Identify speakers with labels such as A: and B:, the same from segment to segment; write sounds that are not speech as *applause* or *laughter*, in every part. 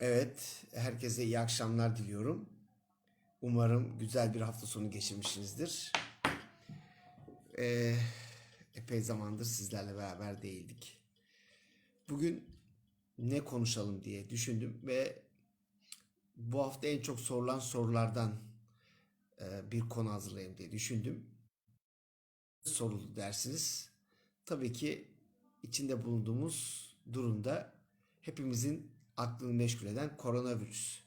A: Evet, herkese iyi akşamlar diliyorum. Umarım güzel bir hafta sonu geçirmişsinizdir. Ee, epey zamandır sizlerle beraber değildik. Bugün ne konuşalım diye düşündüm ve bu hafta en çok sorulan sorulardan e, bir konu hazırlayayım diye düşündüm. Soruldu dersiniz. Tabii ki içinde bulunduğumuz durumda hepimizin aklını meşgul eden koronavirüs.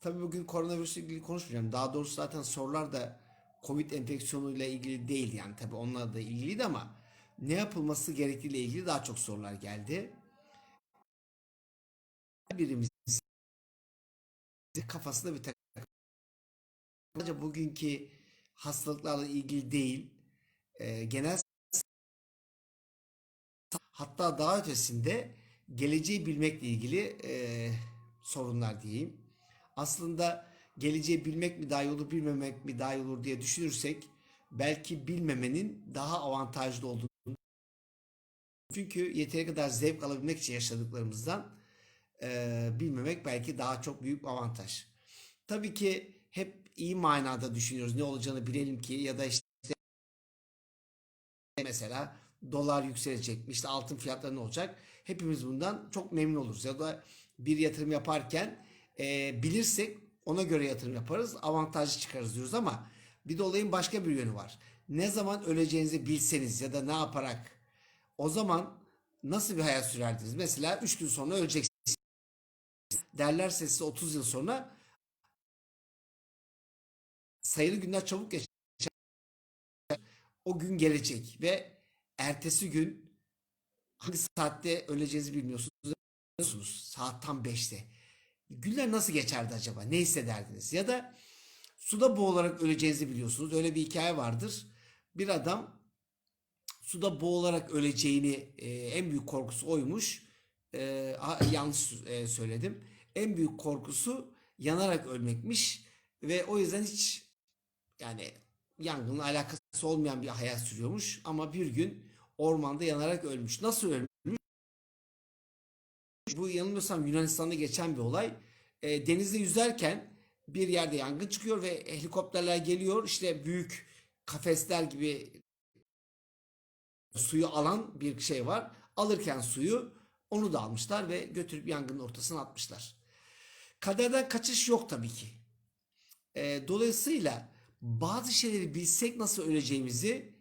A: Tabii bugün koronavirüsle ilgili konuşmayacağım. Daha doğrusu zaten sorular da Covid enfeksiyonuyla ilgili değil yani tabii onlarla da ilgiliydi ama ne yapılması gerektiğiyle ilgili daha çok sorular geldi. Birimiz kafasında bir takım sadece bugünkü hastalıklarla ilgili değil e, genel hatta daha ötesinde geleceği bilmekle ilgili e, sorunlar diyeyim. Aslında geleceği bilmek mi daha iyi olur, bilmemek mi daha iyi olur diye düşünürsek belki bilmemenin daha avantajlı olduğunu çünkü yeteri kadar zevk alabilmek için yaşadıklarımızdan e, bilmemek belki daha çok büyük bir avantaj. Tabii ki hep iyi manada düşünüyoruz. Ne olacağını bilelim ki ya da işte mesela dolar yükselecek, işte altın fiyatları ne olacak? Hepimiz bundan çok memnun oluruz. Ya da bir yatırım yaparken e, bilirsek ona göre yatırım yaparız, avantajlı çıkarız diyoruz ama bir de olayın başka bir yönü var. Ne zaman öleceğinizi bilseniz ya da ne yaparak o zaman nasıl bir hayat sürerdiniz? Mesela 3 gün sonra öleceksiniz. Derlerse size 30 yıl sonra sayılı günler çabuk geçer. O gün gelecek ve ertesi gün hangi saatte öleceğinizi bilmiyorsunuz. Saat tam 5'te. Günler nasıl geçerdi acaba? Ne hissederdiniz? Ya da suda boğularak öleceğinizi biliyorsunuz. Öyle bir hikaye vardır. Bir adam suda boğularak öleceğini e, en büyük korkusu oymuş. E, yanlış e, söyledim. En büyük korkusu yanarak ölmekmiş ve o yüzden hiç yani yangınla alakası olmayan bir hayat sürüyormuş ama bir gün ormanda yanarak ölmüş. Nasıl ölmüş? Bu yanılmıyorsam Yunanistan'da geçen bir olay. E, denizde yüzerken bir yerde yangın çıkıyor ve helikopterler geliyor. İşte büyük kafesler gibi suyu alan bir şey var. Alırken suyu onu da almışlar ve götürüp yangının ortasına atmışlar. Kaderden kaçış yok tabii ki. E, dolayısıyla bazı şeyleri bilsek nasıl öleceğimizi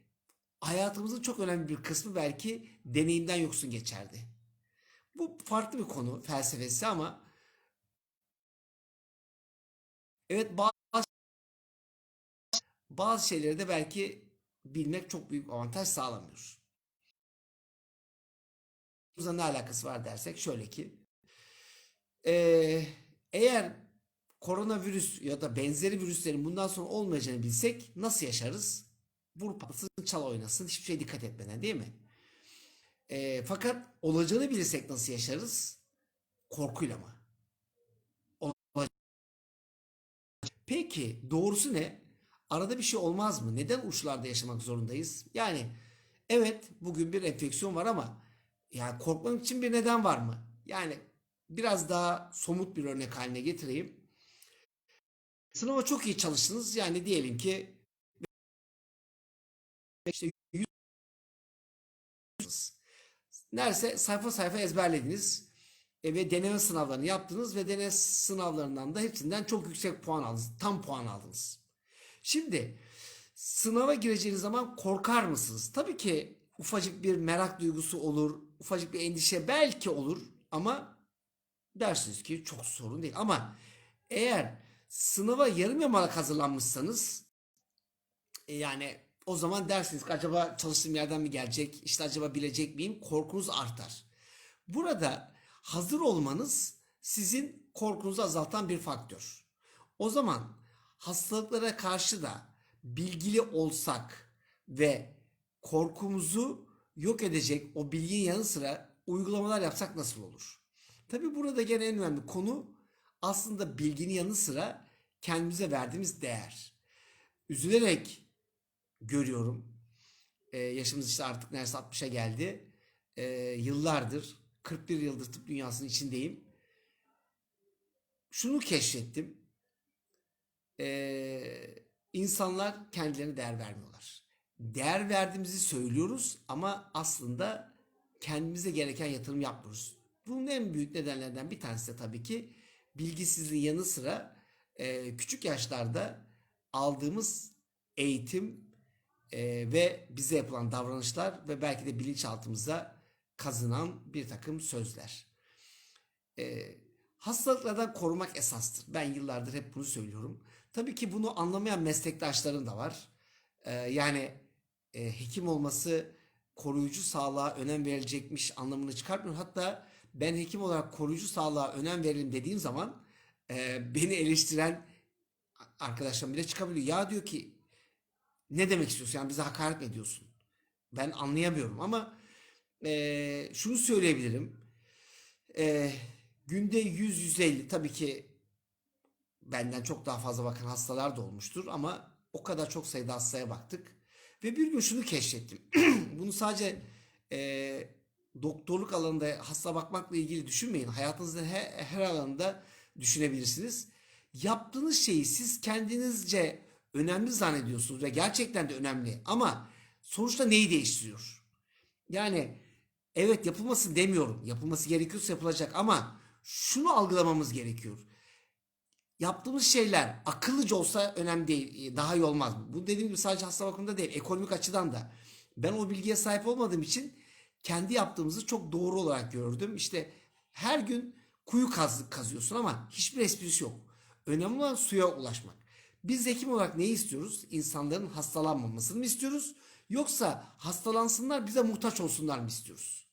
A: hayatımızın çok önemli bir kısmı belki deneyimden yoksun geçerdi. Bu farklı bir konu felsefesi ama evet bazı bazı şeyleri de belki bilmek çok büyük avantaj sağlamıyor. Bununla ne alakası var dersek şöyle ki eğer koronavirüs ya da benzeri virüslerin bundan sonra olmayacağını bilsek nasıl yaşarız? Vur patlasın çal oynasın hiçbir şey dikkat etmeden değil mi? E, fakat olacağını bilirsek nasıl yaşarız? Korkuyla mı? Peki doğrusu ne? Arada bir şey olmaz mı? Neden uçlarda yaşamak zorundayız? Yani evet bugün bir enfeksiyon var ama yani korkmak için bir neden var mı? Yani biraz daha somut bir örnek haline getireyim. Sınava çok iyi çalıştınız. Yani diyelim ki işte Neredeyse sayfa sayfa ezberlediniz e, ve deneme sınavlarını yaptınız ve deneme sınavlarından da hepsinden çok yüksek puan aldınız. Tam puan aldınız. Şimdi sınava gireceğiniz zaman korkar mısınız? Tabii ki ufacık bir merak duygusu olur, ufacık bir endişe belki olur ama dersiniz ki çok sorun değil. Ama eğer sınava yarım yamalak hazırlanmışsanız e, yani o zaman dersiniz ki acaba çalıştığım yerden mi gelecek? İşte acaba bilecek miyim? Korkunuz artar. Burada hazır olmanız sizin korkunuzu azaltan bir faktör. O zaman hastalıklara karşı da bilgili olsak ve korkumuzu yok edecek o bilginin yanı sıra uygulamalar yapsak nasıl olur? Tabi burada gene en önemli konu aslında bilginin yanı sıra kendimize verdiğimiz değer. Üzülerek görüyorum. Ee, yaşımız işte artık neredeyse 60'a geldi. Ee, yıllardır, 41 yıldır tıp dünyasının içindeyim. şunu keşfettim. Ee, insanlar kendilerine değer vermiyorlar. Değer verdiğimizi söylüyoruz ama aslında kendimize gereken yatırım yapmıyoruz. Bunun en büyük nedenlerden bir tanesi de tabii ki bilgisizliğin yanı sıra e, küçük yaşlarda aldığımız eğitim e, ve bize yapılan davranışlar ve belki de bilinçaltımıza kazınan bir takım sözler. E, hastalıklardan korumak esastır. Ben yıllardır hep bunu söylüyorum. Tabii ki bunu anlamayan meslektaşlarım da var. E, yani e, hekim olması koruyucu sağlığa önem verilecekmiş anlamını çıkartmıyor. Hatta ben hekim olarak koruyucu sağlığa önem verelim dediğim zaman e, beni eleştiren arkadaşlarım bile çıkabiliyor. Ya diyor ki ne demek istiyorsun? Yani bize hakaret mi ediyorsun? Ben anlayamıyorum ama e, şunu söyleyebilirim. E, günde 100-150 tabii ki benden çok daha fazla bakan hastalar da olmuştur ama o kadar çok sayıda hastaya baktık. Ve bir gün şunu keşfettim. *clears throat* Bunu sadece e, doktorluk alanında hasta bakmakla ilgili düşünmeyin. Hayatınızın her, her alanında düşünebilirsiniz. Yaptığınız şeyi siz kendinizce önemli zannediyorsunuz ve gerçekten de önemli ama sonuçta neyi değiştiriyor? Yani evet yapılmasın demiyorum. Yapılması gerekiyorsa yapılacak ama şunu algılamamız gerekiyor. Yaptığımız şeyler akıllıca olsa önemli değil. Daha iyi olmaz. Bu dediğim gibi sadece hasta bakımında değil. Ekonomik açıdan da. Ben o bilgiye sahip olmadığım için kendi yaptığımızı çok doğru olarak gördüm. İşte her gün kuyu kaz, kazıyorsun ama hiçbir esprisi yok. Önemli olan suya ulaşmak. Biz hekim olarak neyi istiyoruz? İnsanların hastalanmamasını mı istiyoruz? Yoksa hastalansınlar bize muhtaç olsunlar mı istiyoruz?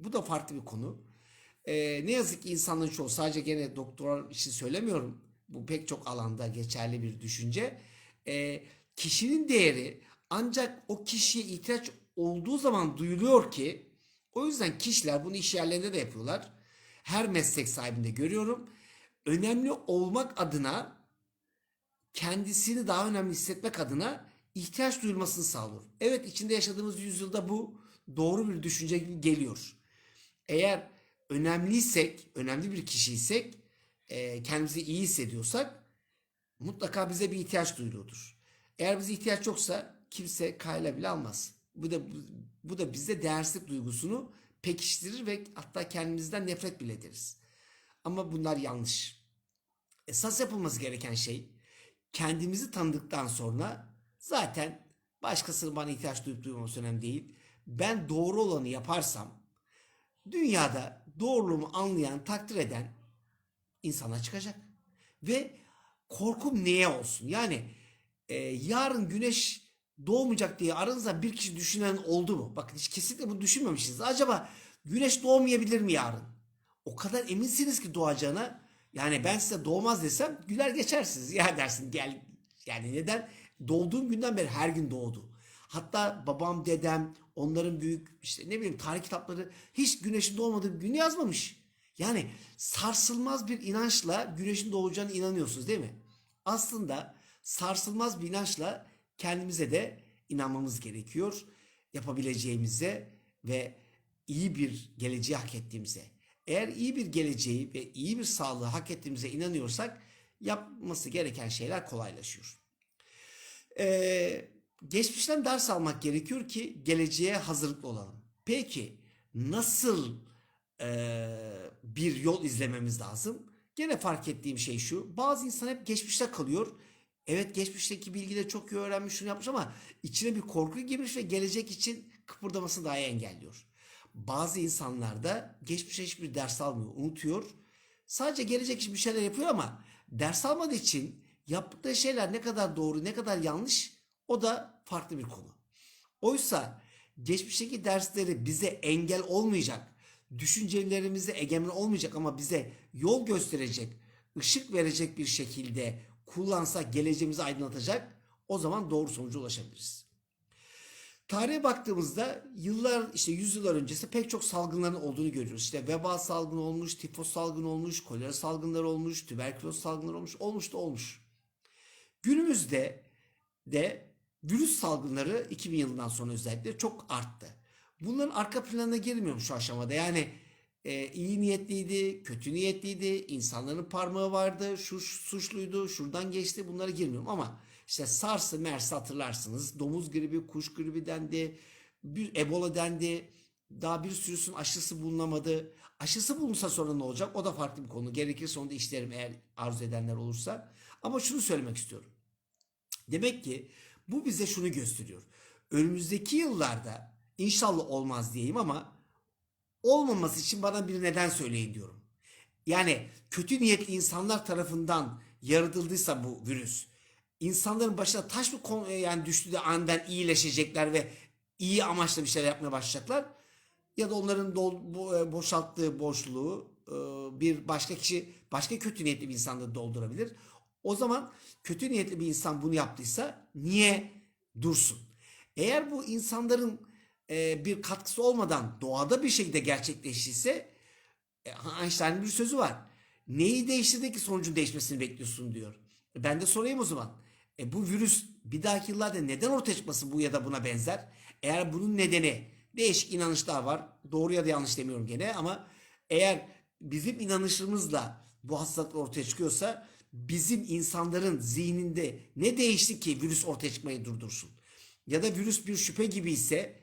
A: Bu da farklı bir konu. Ee, ne yazık ki insanların çoğu sadece gene doktor için söylemiyorum. Bu pek çok alanda geçerli bir düşünce. Ee, kişinin değeri ancak o kişiye ihtiyaç olduğu zaman duyuluyor ki o yüzden kişiler bunu iş yerlerinde de yapıyorlar. Her meslek sahibinde görüyorum. Önemli olmak adına kendisini daha önemli hissetmek adına ihtiyaç duyulmasını sağlıyor. Evet içinde yaşadığımız yüzyılda bu doğru bir düşünce gibi geliyor. Eğer önemliysek, önemli bir kişiysek, e, kendimizi iyi hissediyorsak mutlaka bize bir ihtiyaç duyuluyordur. Eğer bize ihtiyaç yoksa kimse kayla bile almaz. Bu da bu, da bizde değersizlik duygusunu pekiştirir ve hatta kendimizden nefret bile ederiz. Ama bunlar yanlış. Esas yapılması gereken şey kendimizi tanıdıktan sonra zaten başkasının bana ihtiyaç duyup duymaması önemli değil. Ben doğru olanı yaparsam dünyada doğruluğumu anlayan, takdir eden insana çıkacak. Ve korkum neye olsun? Yani e, yarın güneş doğmayacak diye aranızda bir kişi düşünen oldu mu? Bakın hiç kesinlikle bunu düşünmemişsiniz. Acaba güneş doğmayabilir mi yarın? O kadar eminsiniz ki doğacağına. Yani ben size doğmaz desem güler geçersiniz. Ya dersin gel. Yani neden? Doğduğum günden beri her gün doğdu. Hatta babam, dedem, onların büyük işte ne bileyim tarih kitapları hiç güneşin doğmadığı günü yazmamış. Yani sarsılmaz bir inançla güneşin doğacağına inanıyorsunuz değil mi? Aslında sarsılmaz bir inançla kendimize de inanmamız gerekiyor. Yapabileceğimize ve iyi bir geleceği hak ettiğimize. Eğer iyi bir geleceği ve iyi bir sağlığı hak ettiğimize inanıyorsak yapması gereken şeyler kolaylaşıyor. Ee, geçmişten ders almak gerekiyor ki geleceğe hazırlıklı olalım. Peki nasıl e, bir yol izlememiz lazım? Gene fark ettiğim şey şu. Bazı insan hep geçmişte kalıyor. Evet geçmişteki bilgileri çok iyi öğrenmiş şunu yapmış ama içine bir korku girmiş ve gelecek için kıpırdamasını dahi engelliyor. Bazı insanlar da geçmişe hiçbir ders almıyor, unutuyor. Sadece gelecek için bir şeyler yapıyor ama ders almadığı için yaptığı şeyler ne kadar doğru, ne kadar yanlış o da farklı bir konu. Oysa geçmişteki dersleri bize engel olmayacak, düşüncelerimize egemen olmayacak ama bize yol gösterecek, ışık verecek bir şekilde kullansak geleceğimizi aydınlatacak o zaman doğru sonuca ulaşabiliriz. Tarihe baktığımızda yıllar işte yüzyıllar öncesi pek çok salgınların olduğunu görüyoruz. İşte veba salgını olmuş, tifos salgını olmuş, kolera salgınları olmuş, tüberküloz salgınları olmuş, olmuş da olmuş. Günümüzde de virüs salgınları 2000 yılından sonra özellikle çok arttı. Bunların arka planına girmiyorum şu aşamada. Yani e, iyi niyetliydi, kötü niyetliydi, insanların parmağı vardı, şu suçluydu, şuradan geçti bunlara girmiyorum ama işte SARS'ı MERS'i hatırlarsınız. Domuz gribi, kuş gribi dendi, bir Ebola dendi. Daha bir sürüsün aşısı bulunamadı. Aşısı bulunsa sonra ne olacak? O da farklı bir konu. Gerekirse onu da işlerim eğer arzu edenler olursa. Ama şunu söylemek istiyorum. Demek ki bu bize şunu gösteriyor. Önümüzdeki yıllarda inşallah olmaz diyeyim ama olmaması için bana bir neden söyleyin diyorum. Yani kötü niyetli insanlar tarafından yaratıldıysa bu virüs, insanların başına taş mı kon- yani düştü de aniden iyileşecekler ve iyi amaçla bir şeyler yapmaya başlayacaklar ya da onların dol- bu- e, boşalttığı boşluğu e, bir başka kişi başka kötü niyetli bir insan da doldurabilir. O zaman kötü niyetli bir insan bunu yaptıysa niye dursun? Eğer bu insanların e, bir katkısı olmadan doğada bir şekilde gerçekleştiyse e, Einstein'ın bir sözü var. Neyi değiştirdi ki sonucun değişmesini bekliyorsun diyor. E, Ben de sorayım o zaman. E, bu virüs bir dahaki yıllarda neden ortaya çıkması bu ya da buna benzer? Eğer bunun nedeni değişik inanışlar var. Doğru ya da yanlış demiyorum gene ama eğer bizim inanışımızla bu hastalıklar ortaya çıkıyorsa bizim insanların zihninde ne değişti ki virüs ortaya çıkmayı durdursun? Ya da virüs bir şüphe gibi ise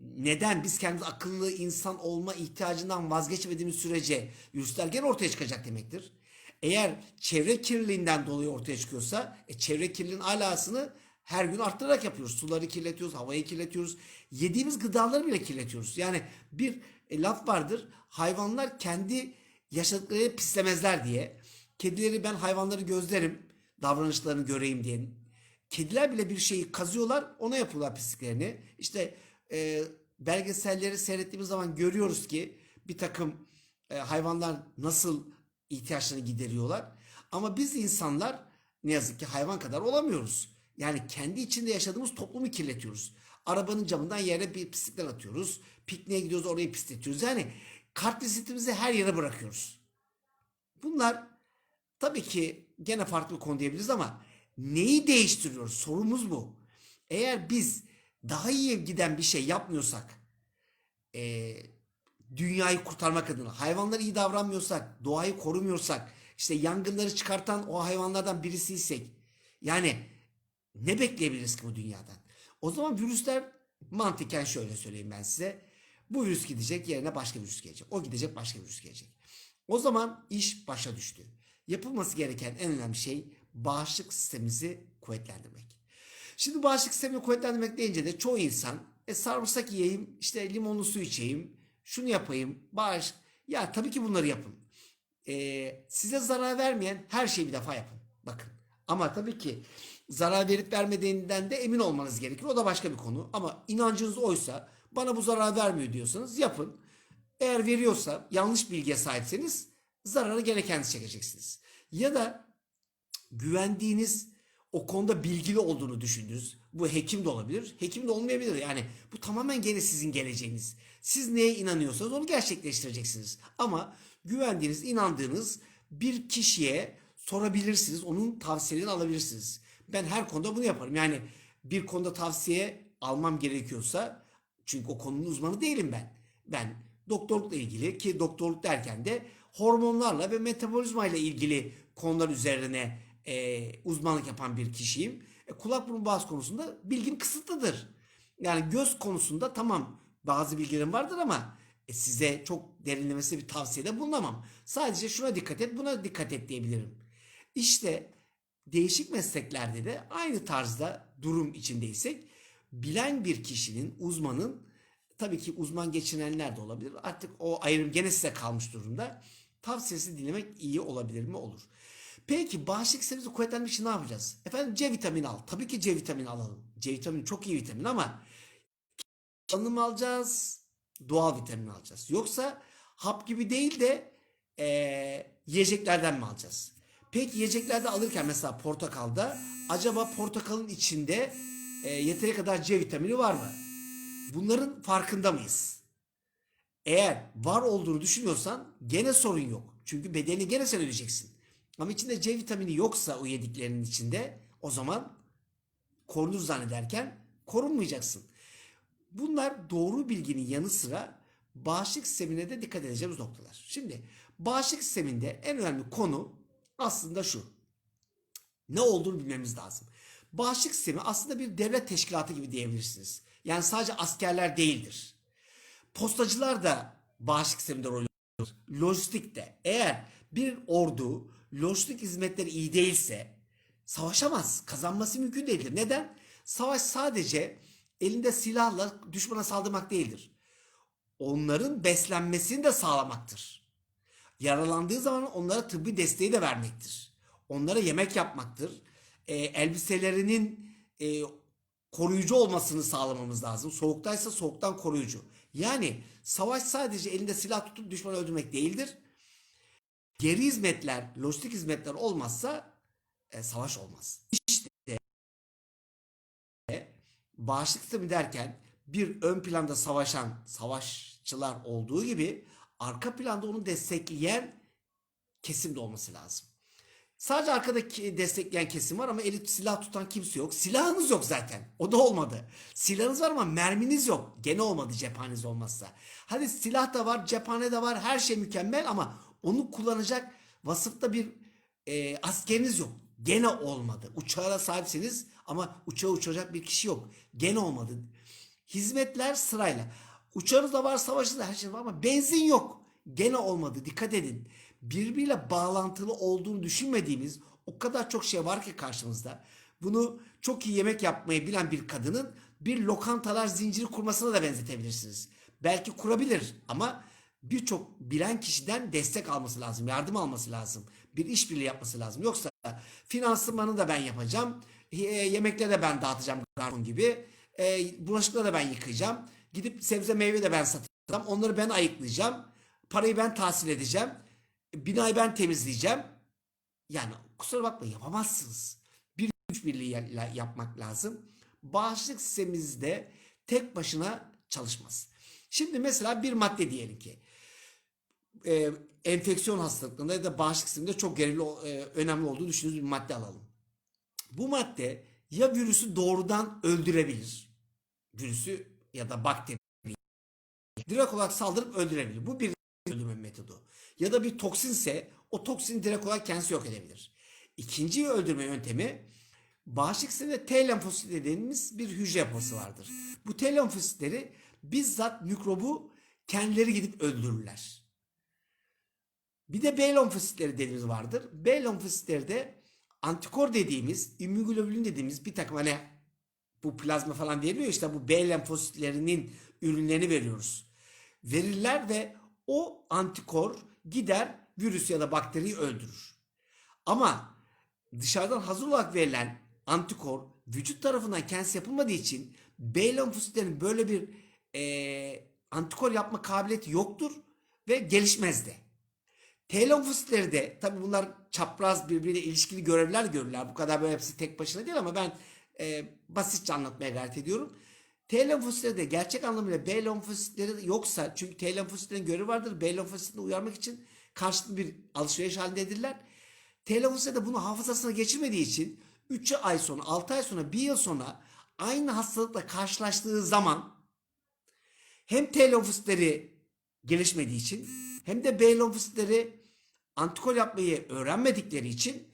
A: neden biz kendimiz akıllı insan olma ihtiyacından vazgeçmediğimiz sürece virüsler gene ortaya çıkacak demektir. Eğer çevre kirliliğinden dolayı ortaya çıkıyorsa e, çevre kirliliğinin alasını her gün arttırarak yapıyoruz. Suları kirletiyoruz, havayı kirletiyoruz. Yediğimiz gıdaları bile kirletiyoruz. Yani bir e, laf vardır. Hayvanlar kendi yaşadıkları pislemezler diye. Kedileri ben hayvanları gözlerim. Davranışlarını göreyim diye. Kediler bile bir şeyi kazıyorlar. Ona yapıyorlar pisliklerini. İşte e, belgeselleri seyrettiğimiz zaman görüyoruz ki bir takım e, hayvanlar nasıl ihtiyaçlarını gideriyorlar. Ama biz insanlar ne yazık ki hayvan kadar olamıyoruz. Yani kendi içinde yaşadığımız toplumu kirletiyoruz. Arabanın camından yere bir pislikler atıyoruz. Pikniğe gidiyoruz orayı pisletiyoruz. Yani kartvisitimizi her yere bırakıyoruz. Bunlar tabii ki gene farklı bir konu diyebiliriz ama neyi değiştiriyoruz? Sorumuz bu. Eğer biz daha iyi giden bir şey yapmıyorsak, e, dünyayı kurtarmak adına, hayvanlara iyi davranmıyorsak, doğayı korumuyorsak, işte yangınları çıkartan o hayvanlardan birisiysek, yani ne bekleyebiliriz ki bu dünyadan? O zaman virüsler mantıken şöyle söyleyeyim ben size. Bu virüs gidecek yerine başka virüs gelecek. O gidecek başka virüs gelecek. O zaman iş başa düştü. Yapılması gereken en önemli şey bağışıklık sistemimizi kuvvetlendirmek. Şimdi bağışıklık sistemini kuvvetlendirmek deyince de çoğu insan e, sarımsak yiyeyim, işte limonlu su içeyim, şunu yapayım, bağış. Ya tabii ki bunları yapın. E, size zarar vermeyen her şeyi bir defa yapın. Bakın. Ama tabii ki zarar verip vermediğinden de emin olmanız gerekir. O da başka bir konu. Ama inancınız oysa bana bu zarar vermiyor diyorsanız yapın. Eğer veriyorsa yanlış bilgiye sahipseniz zararı gene kendiniz çekeceksiniz. Ya da güvendiğiniz o konuda bilgili olduğunu düşündüğünüz bu hekim de olabilir, hekim de olmayabilir. Yani bu tamamen gene sizin geleceğiniz. Siz neye inanıyorsanız onu gerçekleştireceksiniz. Ama güvendiğiniz, inandığınız bir kişiye sorabilirsiniz, onun tavsiyelerini alabilirsiniz. Ben her konuda bunu yaparım. Yani bir konuda tavsiye almam gerekiyorsa çünkü o konunun uzmanı değilim ben. Ben doktorlukla ilgili ki doktorluk derken de hormonlarla ve metabolizma ile ilgili konular üzerine e, uzmanlık yapan bir kişiyim. E, kulak burun boğaz konusunda bilgim kısıtlıdır. Yani göz konusunda tamam bazı bilgilerim vardır ama e, size çok derinlemesine bir tavsiyede bulunamam. Sadece şuna dikkat et buna dikkat et diyebilirim. İşte değişik mesleklerde de aynı tarzda durum içindeysek bilen bir kişinin, uzmanın tabii ki uzman geçinenler de olabilir. Artık o ayrım gene size kalmış durumda. Tavsiyesi dinlemek iyi olabilir mi? Olur. Peki bağışıklık sistemimizi kuvvetlenmek için ne yapacağız? Efendim C vitamini al. Tabii ki C vitamini alalım. C vitamini çok iyi vitamin ama alınım alacağız, doğal vitamin alacağız. Yoksa hap gibi değil de eee, yiyeceklerden mi alacağız? Peki yiyeceklerde alırken mesela portakalda acaba portakalın içinde eee, yeteri kadar C vitamini var mı? Bunların farkında mıyız? Eğer var olduğunu düşünüyorsan gene sorun yok. Çünkü bedelini gene sen ödeyeceksin. Ama içinde C vitamini yoksa o yediklerinin içinde o zaman korunur zannederken korunmayacaksın. Bunlar doğru bilginin yanı sıra bağışıklık sistemine de dikkat edeceğimiz noktalar. Şimdi bağışıklık sisteminde en önemli konu aslında şu. Ne olduğunu bilmemiz lazım. Bağışıklık sistemi aslında bir devlet teşkilatı gibi diyebilirsiniz. Yani sadece askerler değildir. Postacılar da bağışıklık sisteminde rol oynuyor. Lojistik de. Eğer bir ordu lojistik hizmetleri iyi değilse savaşamaz. Kazanması mümkün değildir. Neden? Savaş sadece elinde silahla düşmana saldırmak değildir. Onların beslenmesini de sağlamaktır. Yaralandığı zaman onlara tıbbi desteği de vermektir. Onlara yemek yapmaktır. E, elbiselerinin e, koruyucu olmasını sağlamamız lazım. Soğuktaysa soğuktan koruyucu. Yani savaş sadece elinde silah tutup düşmanı öldürmek değildir. Geri hizmetler, lojistik hizmetler olmazsa e, savaş olmaz. Bağışıklık sistemi derken bir ön planda savaşan savaşçılar olduğu gibi arka planda onu destekleyen kesim de olması lazım. Sadece arkadaki destekleyen kesim var ama elit silah tutan kimse yok. Silahınız yok zaten. O da olmadı. Silahınız var ama merminiz yok. Gene olmadı cephaneniz olmazsa. Hadi silah da var, cephane de var. Her şey mükemmel ama onu kullanacak vasıfta bir e, askeriniz yok. Gene olmadı. Uçağa sahipsiniz ama uçağı uçacak bir kişi yok. Gene olmadı. Hizmetler sırayla. Uçağınız da var, savaşınız da her şey var ama benzin yok. Gene olmadı. Dikkat edin. Birbiriyle bağlantılı olduğunu düşünmediğimiz o kadar çok şey var ki karşımızda. Bunu çok iyi yemek yapmayı bilen bir kadının bir lokantalar zinciri kurmasına da benzetebilirsiniz. Belki kurabilir ama birçok bilen kişiden destek alması lazım, yardım alması lazım. Bir işbirliği yapması lazım. Yoksa finansmanı da ben yapacağım, e, yemekleri de ben dağıtacağım garson gibi, e, bulaşıkları da ben yıkayacağım, gidip sebze meyve de ben satacağım, onları ben ayıklayacağım, parayı ben tahsil edeceğim, binayı ben temizleyeceğim. Yani kusura bakmayın yapamazsınız. Bir güç birliği ya- yapmak lazım. Bağışıklık sistemimizde tek başına çalışmaz. Şimdi mesela bir madde diyelim ki e, enfeksiyon hastalıklarında ya da bağışıklık sisteminde çok gerekli, e, önemli olduğunu düşündüğümüz bir madde alalım. Bu madde ya virüsü doğrudan öldürebilir. Virüsü ya da bakteri direkt olarak saldırıp öldürebilir. Bu bir öldürme metodu. Ya da bir toksinse o toksini direkt olarak kendisi yok edebilir. İkinci öldürme yöntemi bağışıklık sisteminde T lenfosit dediğimiz bir hücre yapısı vardır. Bu T lenfositleri bizzat mikrobu kendileri gidip öldürürler. Bir de B lenfositleri dediğimiz vardır. B lenfositleri de antikor dediğimiz, immünoglobulin dediğimiz bir takım hani bu plazma falan veriliyor işte bu B lenfositlerinin ürünlerini veriyoruz. Verirler ve o antikor gider virüs ya da bakteriyi öldürür. Ama dışarıdan hazır olarak verilen antikor vücut tarafından kendisi yapılmadığı için B lenfositlerinin böyle bir e, antikor yapma kabiliyeti yoktur ve gelişmez de. T lenfositleri de tabi bunlar çapraz birbiriyle ilişkili görevler görürler. Bu kadar böyle hepsi tek başına değil ama ben e, basitçe anlatmaya gayret ediyorum. T lenfositleri de gerçek anlamıyla B lenfositleri yoksa çünkü T lenfositlerin görevi vardır. B lenfositini uyarmak için karşılıklı bir alışveriş halindedirler. T lenfositleri de bunu hafızasına geçirmediği için 3 ay sonra, 6 ay sonra, 1 yıl sonra aynı hastalıkla karşılaştığı zaman hem T lenfositleri gelişmediği için hem de B lenfositleri antikor yapmayı öğrenmedikleri için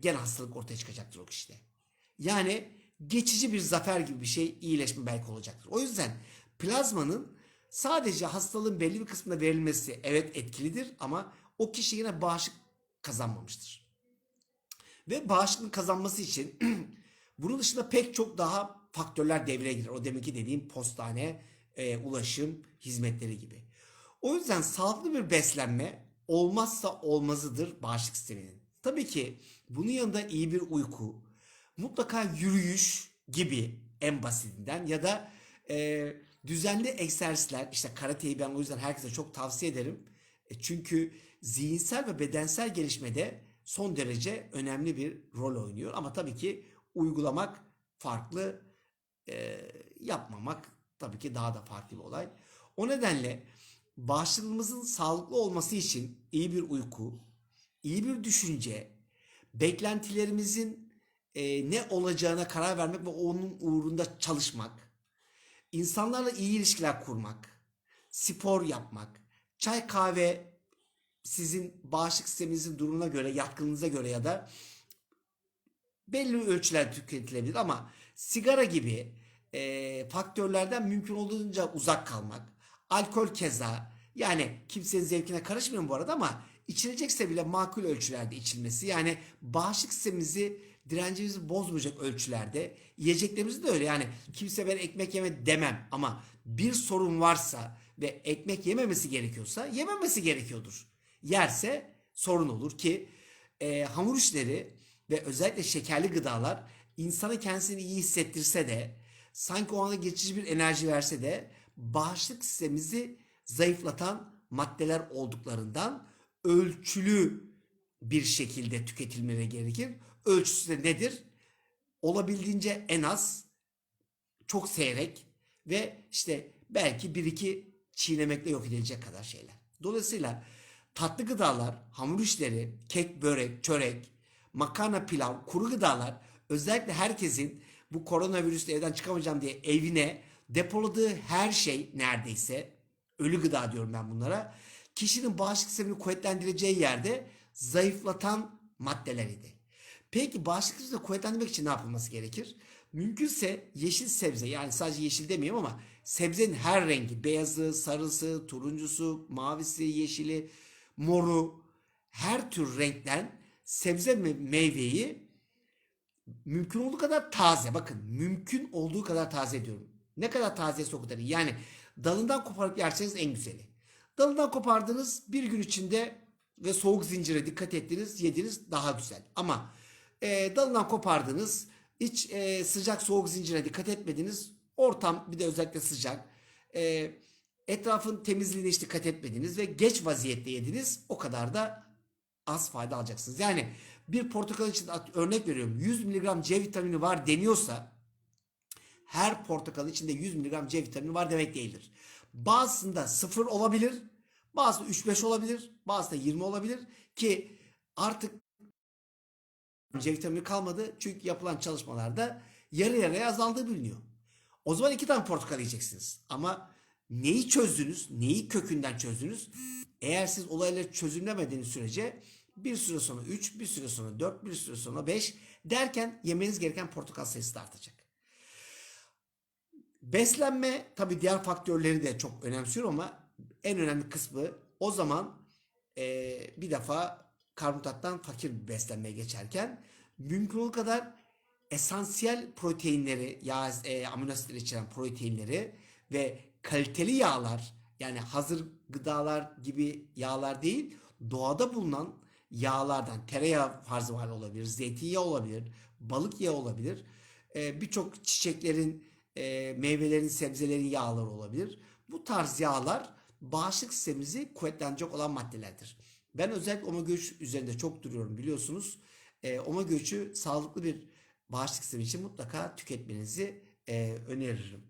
A: gene hastalık ortaya çıkacaktır o kişide. Yani geçici bir zafer gibi bir şey iyileşme belki olacaktır. O yüzden plazmanın sadece hastalığın belli bir kısmında verilmesi evet etkilidir ama o kişi yine bağışık kazanmamıştır. Ve bağışıklık kazanması için *clears throat* bunun dışında pek çok daha faktörler devreye girer. O demek ki dediğim postane, e, ulaşım hizmetleri gibi. O yüzden sağlıklı bir beslenme olmazsa olmazıdır bağışıklık sisteminin. Tabii ki bunun yanında iyi bir uyku, mutlaka yürüyüş gibi en basitinden ya da e, düzenli egzersizler işte karateyi ben o yüzden herkese çok tavsiye ederim. E, çünkü zihinsel ve bedensel gelişmede son derece önemli bir rol oynuyor. Ama tabii ki uygulamak farklı, e, yapmamak tabii ki daha da farklı bir olay. O nedenle bağışıklığımızın sağlıklı olması için iyi bir uyku, iyi bir düşünce, beklentilerimizin e, ne olacağına karar vermek ve onun uğrunda çalışmak, insanlarla iyi ilişkiler kurmak, spor yapmak, çay kahve sizin bağışıklık sisteminizin durumuna göre, yatkınlığınıza göre ya da belli ölçüler tüketilebilir ama sigara gibi e, faktörlerden mümkün olduğunca uzak kalmak. Alkol keza yani kimsenin zevkine karışmıyorum bu arada ama içilecekse bile makul ölçülerde içilmesi. Yani bağışıklık sistemimizi direncimizi bozmayacak ölçülerde. Yiyeceklerimiz de öyle. Yani kimse ben ekmek yeme demem ama bir sorun varsa ve ekmek yememesi gerekiyorsa yememesi gerekiyordur. Yerse sorun olur ki e, hamur işleri ve özellikle şekerli gıdalar insanı kendisini iyi hissettirse de sanki o anda geçici bir enerji verse de bağışıklık sistemimizi zayıflatan maddeler olduklarından ölçülü bir şekilde tüketilmeleri gerekir. Ölçüsü de nedir? Olabildiğince en az, çok seyrek ve işte belki bir iki çiğnemekle yok edilecek kadar şeyler. Dolayısıyla tatlı gıdalar, hamur işleri, kek, börek, çörek, makarna, pilav, kuru gıdalar özellikle herkesin bu koronavirüste evden çıkamayacağım diye evine depoladığı her şey neredeyse ölü gıda diyorum ben bunlara. Kişinin bağışıklık sistemini kuvvetlendireceği yerde zayıflatan maddeler idi. Peki bağışıklık sistemini kuvvetlendirmek için ne yapılması gerekir? Mümkünse yeşil sebze yani sadece yeşil demeyeyim ama sebzenin her rengi beyazı, sarısı, turuncusu, mavisi, yeşili, moru her tür renkten sebze ve meyveyi mümkün olduğu kadar taze bakın mümkün olduğu kadar taze diyorum. Ne kadar taze o kadar iyi. Yani dalından koparıp yerseniz en güzeli. Dalından kopardınız bir gün içinde ve soğuk zincire dikkat ettiniz yediniz daha güzel. Ama e, dalından kopardınız hiç e, sıcak soğuk zincire dikkat etmediniz. Ortam bir de özellikle sıcak. E, etrafın temizliğine hiç dikkat etmediniz ve geç vaziyette yediniz. O kadar da az fayda alacaksınız. Yani bir portakal için örnek veriyorum 100 mg C vitamini var deniyorsa her portakal içinde 100 mg C vitamini var demek değildir. Bazısında 0 olabilir, bazısında 3-5 olabilir, bazısında 20 olabilir ki artık C vitamini kalmadı çünkü yapılan çalışmalarda yarı yarıya azaldığı biliniyor. O zaman iki tane portakal yiyeceksiniz. Ama neyi çözdünüz, neyi kökünden çözdünüz? Eğer siz olayları çözümlemediğiniz sürece bir süre sonra 3, bir süre sonra 4, bir süre sonra 5 derken yemeniz gereken portakal sayısı da artacak. Beslenme tabii diğer faktörleri de çok önemsiyor ama en önemli kısmı o zaman eee, bir defa karbonhidrattan fakir bir beslenmeye geçerken mümkün olduğu kadar esansiyel proteinleri, yağ, e, amino asitleri içeren proteinleri ve kaliteli yağlar yani hazır gıdalar gibi yağlar değil doğada bulunan yağlardan tereyağı farzı var olabilir, zeytinyağı olabilir, balık yağı olabilir. e, Birçok çiçeklerin, e, meyvelerin, sebzelerin yağları olabilir. Bu tarz yağlar bağışıklık sistemimizi kuvvetlenecek olan maddelerdir. Ben özellikle omega 3 üzerinde çok duruyorum biliyorsunuz. E, omega 3'ü sağlıklı bir bağışıklık sistemi için mutlaka tüketmenizi e, öneririm.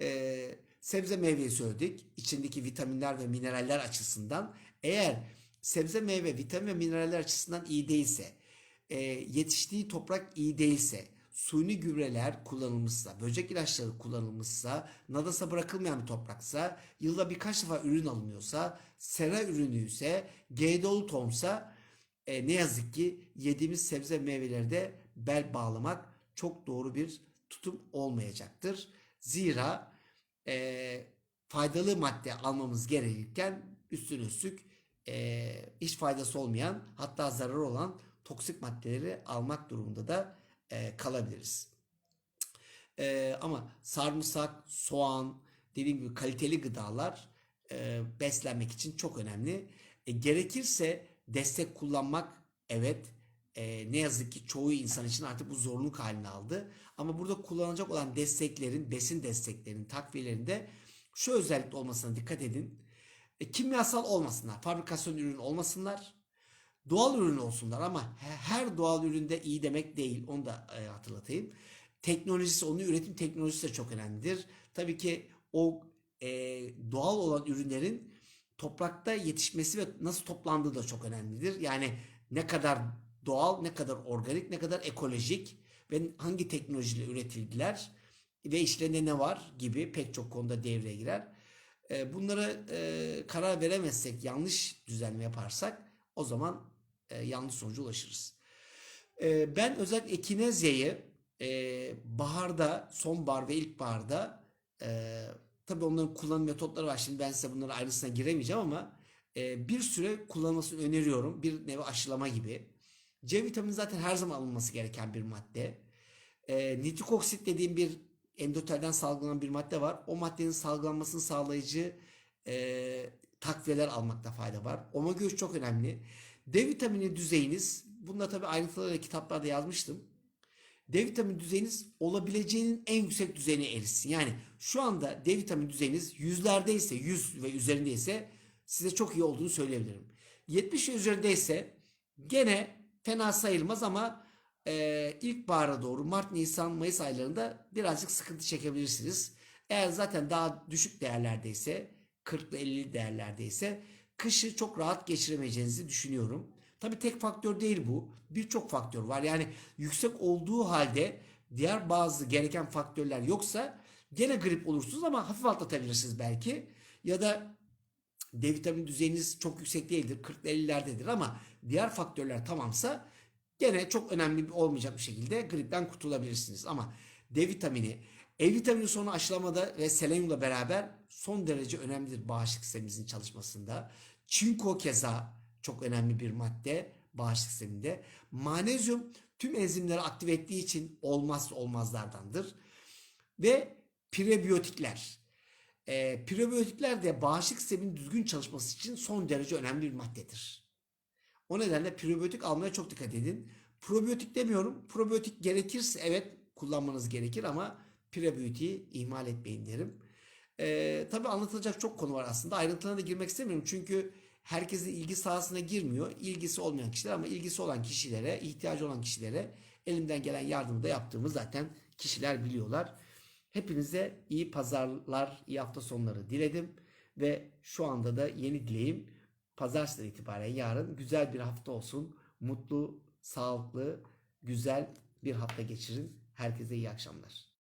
A: E, sebze meyveyi söyledik. İçindeki vitaminler ve mineraller açısından eğer sebze meyve vitamin ve mineraller açısından iyi değilse, e, yetiştiği toprak iyi değilse, suni gübreler kullanılmışsa, böcek ilaçları kullanılmışsa, nadasa bırakılmayan bir topraksa, yılda birkaç defa ürün alınıyorsa, sera ürünü ise, GDO'lu tohumsa e, ne yazık ki yediğimiz sebze meyvelerde bel bağlamak çok doğru bir tutum olmayacaktır. Zira e, faydalı madde almamız gerekirken üstüne üstlük e, hiç faydası olmayan hatta zarar olan toksik maddeleri almak durumunda da e, kalabiliriz. E, ama sarımsak, soğan, dediğim gibi kaliteli gıdalar e, beslenmek için çok önemli. E, gerekirse destek kullanmak evet e, ne yazık ki çoğu insan için artık bu zorunluluk haline aldı. Ama burada kullanılacak olan desteklerin, besin desteklerinin, takviyelerinde şu özellikle olmasına dikkat edin. E, kimyasal olmasınlar, fabrikasyon ürünü olmasınlar. Doğal ürün olsunlar ama he- her doğal üründe iyi demek değil. Onu da e, hatırlatayım. Teknolojisi, onun üretim teknolojisi de çok önemlidir. Tabii ki o e, doğal olan ürünlerin toprakta yetişmesi ve nasıl toplandığı da çok önemlidir. Yani ne kadar doğal, ne kadar organik, ne kadar ekolojik ve hangi teknolojiyle üretildiler ve işlerinde ne var gibi pek çok konuda devreye girer. E, bunları e, karar veremezsek, yanlış düzenleme yaparsak o zaman e, yanlış sonuca ulaşırız. E, ben özellikle ekinezyayı e, baharda, sonbahar ve ilkbaharda e, tabii onların kullanım metotları var. Şimdi ben size bunların ayrıntısına giremeyeceğim ama e, bir süre kullanılmasını öneriyorum. Bir nevi aşılama gibi. C vitamini zaten her zaman alınması gereken bir madde. E, nitrik oksit dediğim bir endotelden salgılanan bir madde var. O maddenin salgılanmasını sağlayıcı e, takviyeler almakta fayda var. Omega 3 çok önemli. D vitamini düzeyiniz, bunda tabii ayrıntıları kitaplarda yazmıştım. D vitamini düzeyiniz olabileceğinin en yüksek düzeyine erişsin. Yani şu anda D vitamini düzeyiniz yüzlerdeyse, 100 ve üzerindeyse size çok iyi olduğunu söyleyebilirim. 70 ve üzerindeyse gene fena sayılmaz ama e, ilkbahara doğru Mart, Nisan, Mayıs aylarında birazcık sıkıntı çekebilirsiniz. Eğer zaten daha düşük değerlerdeyse 40'lı 50'li değerlerdeyse kışı çok rahat geçiremeyeceğinizi düşünüyorum. Tabii tek faktör değil bu. Birçok faktör var. Yani yüksek olduğu halde diğer bazı gereken faktörler yoksa gene grip olursunuz ama hafif atlatabilirsiniz belki. Ya da D vitamini düzeyiniz çok yüksek değildir. 40'lı 50'lerdedir ama diğer faktörler tamamsa gene çok önemli olmayacak bir şekilde gripten kurtulabilirsiniz. Ama D vitamini, E vitamini sonra aşılamada ve selenyumla beraber son derece önemlidir bağışıklık sistemimizin çalışmasında. Çinko keza çok önemli bir madde bağışıklık sisteminde. Manezyum tüm enzimleri aktive ettiği için olmazsa olmazlardandır. Ve prebiyotikler. E, prebiyotikler de bağışıklık sisteminin düzgün çalışması için son derece önemli bir maddedir. O nedenle prebiyotik almaya çok dikkat edin. Probiyotik demiyorum. Probiyotik gerekirse evet kullanmanız gerekir ama prebiyotiği ihmal etmeyin derim. Ee, tabii anlatılacak çok konu var aslında. Ayrıntılarına da girmek istemiyorum. Çünkü herkesin ilgi sahasına girmiyor. İlgisi olmayan kişiler ama ilgisi olan kişilere, ihtiyacı olan kişilere elimden gelen yardımı da yaptığımı zaten kişiler biliyorlar. Hepinize iyi pazarlar, iyi hafta sonları diledim. Ve şu anda da yeni dileğim pazartesi itibaren yarın güzel bir hafta olsun. Mutlu, sağlıklı, güzel bir hafta geçirin. Herkese iyi akşamlar.